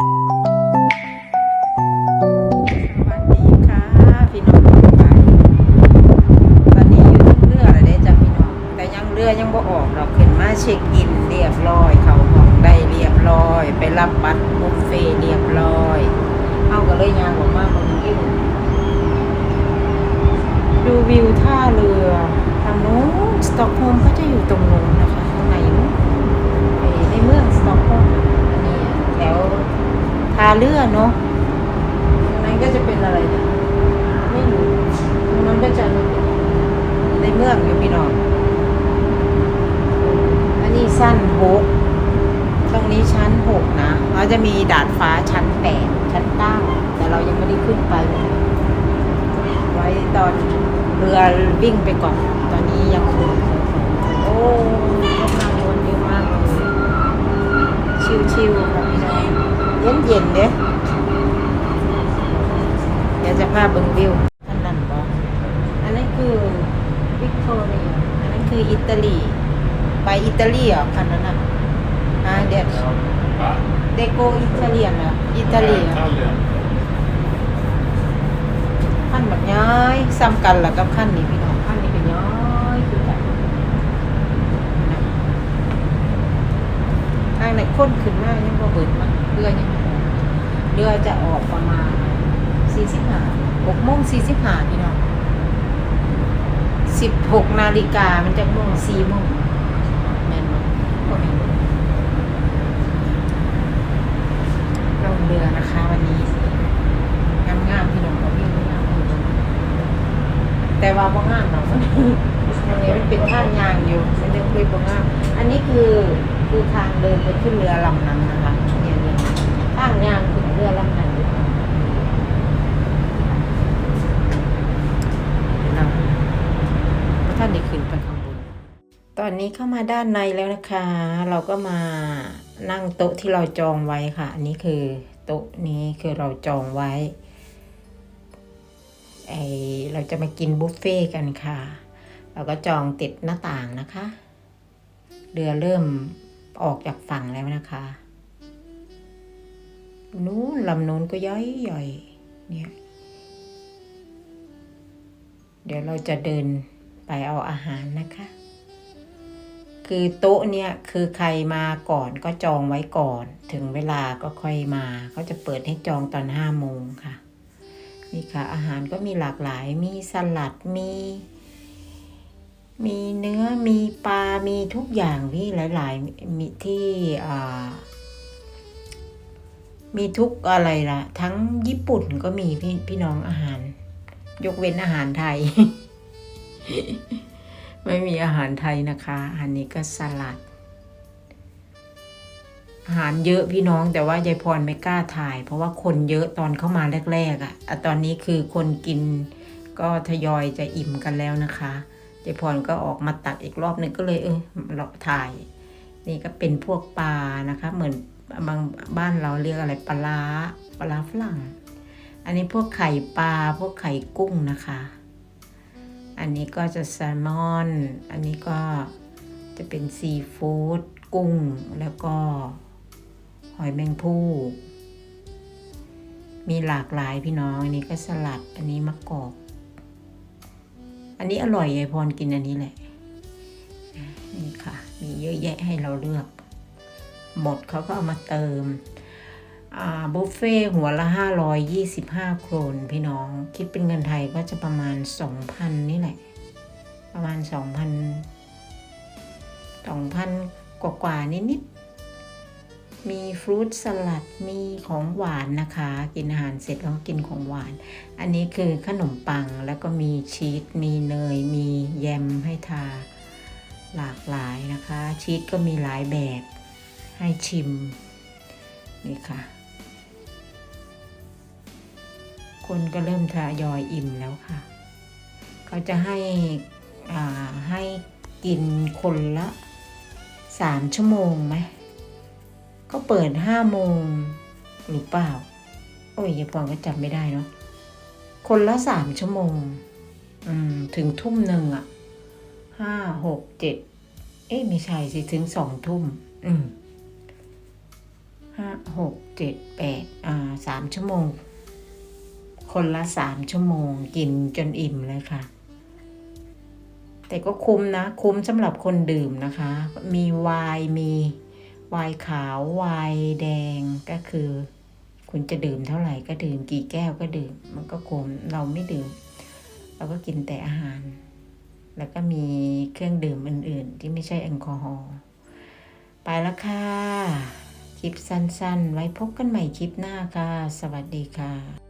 ยู่ที่เรือแล้วเด้จ้ะพี่น้องแต่ยังเรือยังบ่ออกดอกขึ้นมาเช็คอินเรียบร้อย เขาห้องได้เรียบร้อย ไปรับบัตรบุฟเฟ่เรียบร้อยเอาก็เลยยางออกมาบนวิวดูวิวท่าเรือทางโน้นสต็อกโฮล์มก็จะอยู่ตรงโน้นนะคะข้างในนู้นไอ้ในเมืองสต็อกโฮล์มอันนี้แถวท่าเรือเนาะตรงนั้นก็จะเป็นอะไรนะไม่รู้ตรงนั้นก็จะในเมืองอยู่พี่น้อง อันนี้สั้นหกตรงนี้ชั้นหกนะเราจะมีดาดฟ้าชั้นแปดชั้นเก้าแต่เรายังไม่ได้ขึ้นไปเลยไว้ตอนเรือวิ่งไปก่อน ตอนนี้ยังคือโอ้กำลังวนเยอะมากเลย ชิวๆค่ะ พี่น้องเย็นๆเด้เดี๋ยวจะพาเบิ่งวิวอันนั้นบ่อันนั้นคือวิกตอเรียอันนั้นคืออิตาลี ไปอิตาลีเหรอคันนั้นอะอ่าเดี๋ยวเดโกอิตาเลียนเหรออิตาลีเหรอขั้นแบบย้ายซ้ำกันล่ะกับขั้นนี้พี่น้องขั้นนี้เป็นย้ายคือกันทางไหน ค้นขึ้นมากยังบ่เบิดมั้งเรือยังบ่ออกเรือจะออกประมาณสี่สิบห้าหกโมงสี่สิบห้าพี่น้องสิบหกนาฬิกามันจะโมงสี่โมงแม่นบ่ก็ไม่รู้ลงเรือนะคะวันนี้งามงามๆพี่น้องกับพี่งามอยู่แต่ว่าบ่งาม อกอันนี้มันเป็นท่างยางอยู่มันยังคุยบ่งามอันนี้คือคือทางเดินไปขึ้นเรือลำนั้นนะคะเนี่ยเนี่ยทางยางขึ้นเรือลำนั้นอยู่เราท่านได้ขึ้นไปข้างบน ตอนนี้เข้ามาด้านในแล้วนะคะ เราก็มานั่งโต๊ะที่เราจองไว้ค่ะ อันนี้คือโต๊ะนี้คือเราจองไว้ ไอเราจะมากินบุฟเฟ่ต์กันค่ะ เราก็จองติดหน้าต่างนะคะ เรือเริ่มออกจากฝั่งแล้วนะคะ นู้นลำนู้นก็ย้อยย่อยๆเนี่ย เดี๋ยวเราจะเดินไปเอาอาหารนะคะ คือโต๊ะเนี่ยคือใครมาก่อนก็จองไว้ก่อน ถึงเวลาก็ค่อยมา เขาจะเปิดให้จองตอนห้าโมงค่ะ นี่ค่ะ อาหารก็มีหลากหลาย มีสลัด มี มีเนื้อ มีปลา มีทุกอย่างที่หลายๆ มีที่มีทุกอะไรล่ะ ทั้งญี่ปุ่นก็มีพี่พี่น้องอาหาร ยกเว้นอาหารไทย ไม่มีอาหารไทยนะคะ อันนี้ก็สลัด หารเยอะพี่น้องแต่ว่ายายพรไม่กล้าถ่าย เพราะว่าคนเยอะตอนเข้ามาแรกๆอะ่ะตอนนี้คือคนกินก็ทยอยจะอิ่มกันแล้วนะคะยายพรก็ออกมาตักอีกรอบหนึงก็เลยเออเราถ่าย นี่ก็เป็นพวกปลานะคะ เหมือนบางบ้านเราเรียกอะไรปลาปลาฝรั่ง อันนี้พวกไข่ปลาพวกไข่กุ้งนะคะ อันนี้ก็จะแซลมอน อันนี้ก็จะเป็นซีฟู้ดกุ้งแล้วก็ หอยแมงภู่มีหลากหลายพี่น้อง อันนี้ก็สลัด อันนี้มะกอก อันนี้อร่อยยายพรกินอันนี้แหละ นี่ค่ะ มีเยอะแยะให้เราเลือก หมดเขาก็เอามาเติมบุฟเฟ่หัวละ 525 โครนพี่น้อง คิดเป็นเงินไทยก็จะประมาณ 2,000 นี่แหละ ประมาณ 2,000 2,000 กว่ากว่านิดๆ มีฟรุตสลัดมีของหวานนะคะ กินอาหารเสร็จแล้วกินของหวาน อันนี้คือขนมปังแล้วก็มีชีสมีเนย มีแยมให้ทา หลากหลายนะคะ ชีสก็มีหลายแบบให้ชิมนี่ค่ะ คนก็เริ่มทยอยอิ่มแล้วค่ะ เขาจะให้อ่าให้กินคนละสามชั่วโมงไหม ก็เปิดห้าโมงหรือเปล่า โอ้ยยายปองก็จำไม่ได้เนาะคนละสามชั่วโมง อืม ถึงทุ่มหนึ่งอะห้าหกเจ็ดเอ๊ะไม่ใช่สิถึงสองทุ่ม อืมห้าหกเจ็ดเจ็ดแปดอ่าสามชั่วโมง คนละสามชั่วโมง กินจนอิ่มเลยค่ะ แต่ก็คุ้มนะ คุ้มสำหรับคนดื่มนะคะ มีไวน์มี ไวน์ขาวไวน์แดงก็คือ คุณจะดื่มเท่าไหร่ก็ดื่มกี่แก้วก็ดื่ม มันก็คุมเราไม่ดื่ม เราก็กินแต่อาหาร แล้วก็มีเครื่องดื่มอื่น ๆ ที่ไม่ใช่แอลกอฮอล์ไปแล้วค่ะคลิปสั้น ๆ ไว้พบกันใหม่คลิปหน้าค่ะ สวัสดีค่ะ